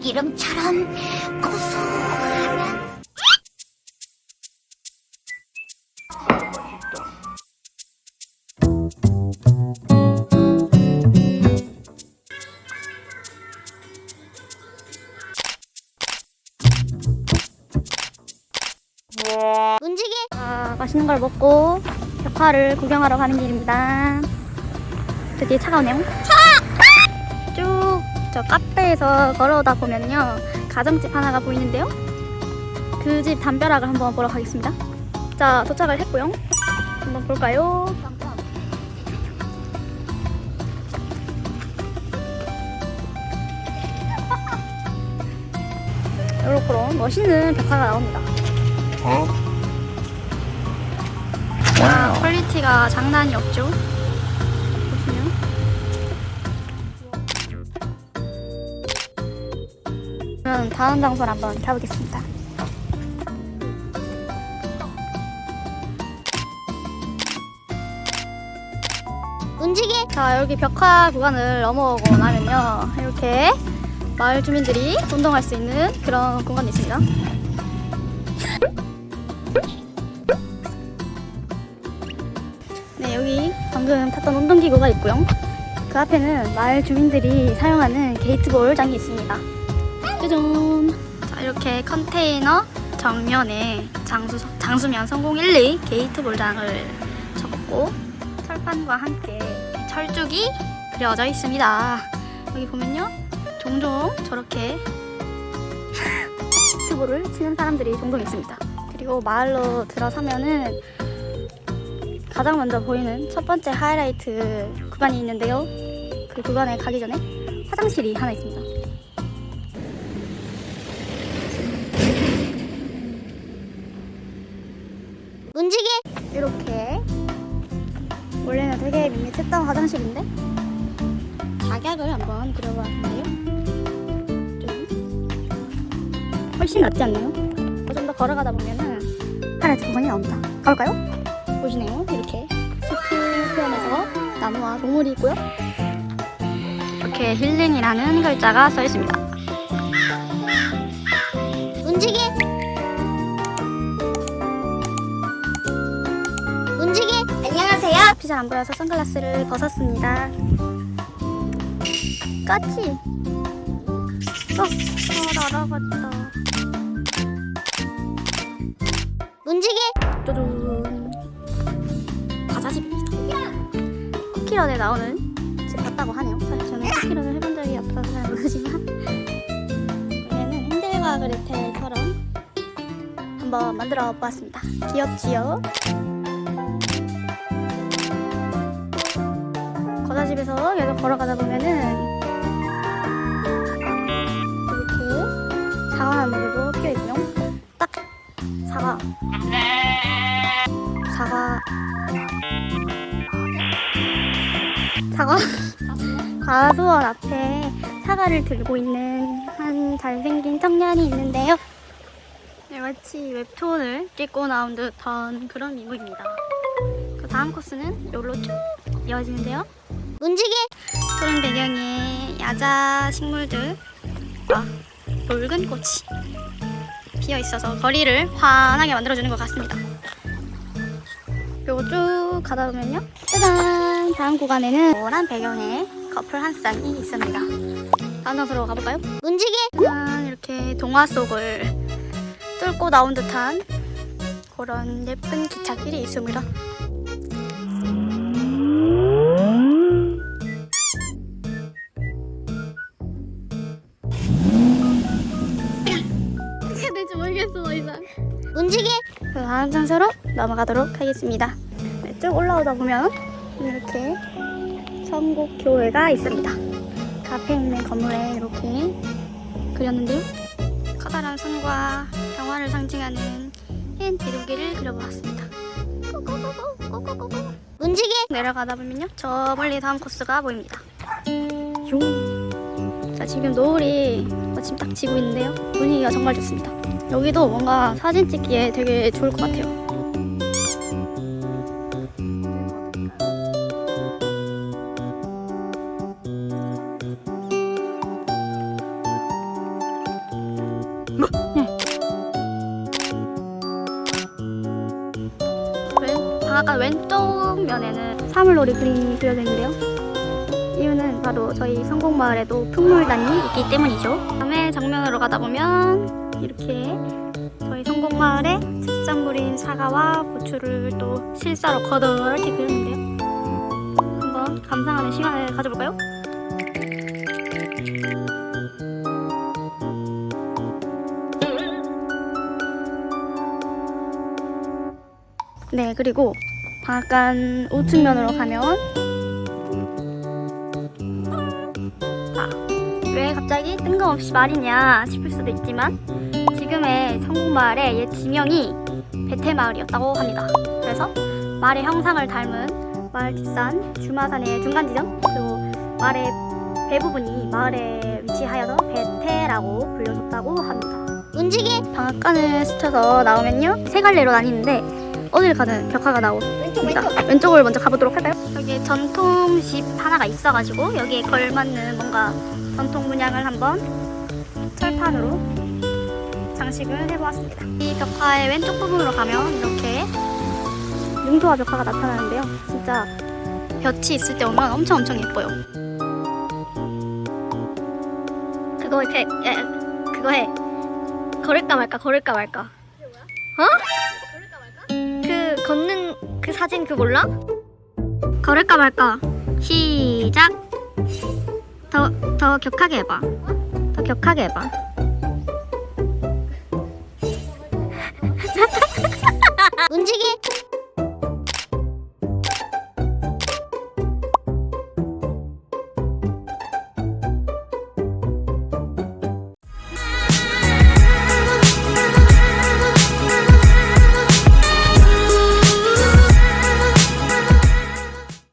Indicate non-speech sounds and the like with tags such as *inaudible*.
참기름처럼 고소한 문지기 아, 맛있는 걸 먹고 벽화를 구경하러 가는 길입니다. 드디어 차가 오네요. 쭉 저 카페에서 걸어오다 보면요. 가정집 하나가 보이는데요. 그 집 담벼락을 한번 보러 가겠습니다. 자, 도착을 했고요. 한번 볼까요? *laughs* 이렇게 멋있는 벽화가 나옵니다. 아, 퀄리티가 장난이 없죠. 그럼 다음 장소를 한번 가보겠습니다. 문지기 자, 여기 벽화 구간을 넘어오고 나면요. 이렇게 마을 주민들이 운동할 수 있는 그런 공간이 있습니다. 네, 여기 방금 탔던 운동기구가 있고요. 그 앞에는 마을 주민들이 사용하는 게이트볼장이 있습니다. 짜잔! 자, 이렇게 컨테이너 정면에 장수, 장수면 성공 1, 2 게이트 볼장을 적었고 철판과 함께 철쭉이 그려져 있습니다. 여기 보면요. 종종 저렇게 스트볼을 치는 사람들이 종종 있습니다. 그리고 마을로 들어서면은 가장 먼저 보이는 첫 번째 하이라이트 구간이 있는데요. 그 구간에 가기 전에 화장실이 하나 있습니다. 문지기 이렇게 원래는 되게 밋밋했던 화장실인데 작약을 한번 그려봤는데요. 좀 훨씬 낫지 않나요? 좀 더 걸어가다 보면은 하나의 공간이 나옵니다. 가볼까요? 보시네요. 이렇게 숲을 표현해서 나무와 동물이 있고요. 이렇게 힐링이라는 글자가 써 있습니다. 문지기 안녕하세요 피잘 안 보여서 선글라스를 벗었습니다. 까치. 어, 어 날아갔다. 문지기 짜잔. 과자집입니다. 쿠키런에 나오는 집 같다고 하네요. 사실 저는 쿠키런을 해본 적이 없어서 잘 모르지만 원래는 핸델과 그레텔처럼 한번 만들어 보았습니다. 귀엽지요? 과자집에서 계속 걸어가다 보면은 이렇게 사과나무들도 피어 있고요. 딱 사과 사과 사과 *laughs* 과수원 앞에 사과를 들고 있는 한 잘생긴 청년이 있는데요. 네, 마치 웹툰을 찍고 나온 듯한 그런 인물입니다. 그 다음 코스는 여기로 쭉 이어지는데요. 문지기 푸른 배경에 야자 식물들과 붉은 꽃이 피어 있어서 거리를 환하게 만들어주는 것 같습니다. 그리고 쭉 가다 보면요. 짜잔! 다음 구간에는 노란 배경에 커플 한 쌍이 있습니다. 다음 장소로 가볼까요? 짜잔! 이렇게 동화 속을 뚫고 나온 듯한 그런 예쁜 기차길이 있습니다. 다음 장소로 넘어가도록 하겠습니다. 네, 쭉 올라오다 보면 이렇게 성곡교회가 있습니다. 그 앞에 있는 건물에 이렇게 그렸는데요. 커다란 산과 평화를 상징하는 흰 비둘기를 그려보았습니다. 문지기 내려가다 보면요. 저 멀리 다음 코스가 보입니다. 슝. 자, 지금 노을이 마침 딱 지고 있는데요. 분위기가 정말 좋습니다. 여기도 뭔가 사진 찍기에 되게 좋을 것 같아요. 네. 아까 왼쪽 면에는 사물놀이 그림이 그려져 있는데요. 이유는 바로 저희 성공마을에도 풍물단이 있기 때문이죠. 다음에 정면으로 가다 보면 이렇게 저희 성공마을에 색상 부린 사과와 고추를 또 실사로 거덜게 그렸는데요. 한번 감상하는 시간을 가져볼까요? 네, 그리고 방앗간 우측면으로 가면 자, 왜 갑자기 뜬금없이 말이냐 싶을 수도 있지만 지금의 성북마을의 옛 지명이 베테마을이었다고 합니다. 그래서 마을의 형상을 닮은 마을 뒷산 주마산의 중간 지점 그리고 마을의 배부분이 마을에 위치하여서 베테라고 불려졌다고 합니다. 문지기 방앗간을 스쳐서 나오면요 세 갈래로 나뉘는데 어딜 가든 벽화가 왼쪽 나오습니다. 왼쪽 을 먼저 가보도록 할까요? 여기 전통 집 하나가 있어가지고 여기에 걸맞는 뭔가 전통 문양을 한번 철판으로 장식을 해보았습니다. 이 벽화의 왼쪽 부분으로 가면 이렇게 융도화 벽화가 나타나는데요. 진짜 볕이 있을 때 오면 엄청 엄청 예뻐요. 그거 해, 야, 그거 해. 걸을까 말까, 걸을까 말까. 어? 그 걷는 그 사진 그 몰라? 걸을까 말까. 시작. 더 더 격하게 해봐. 더 격하게 해봐. *laughs* 문지기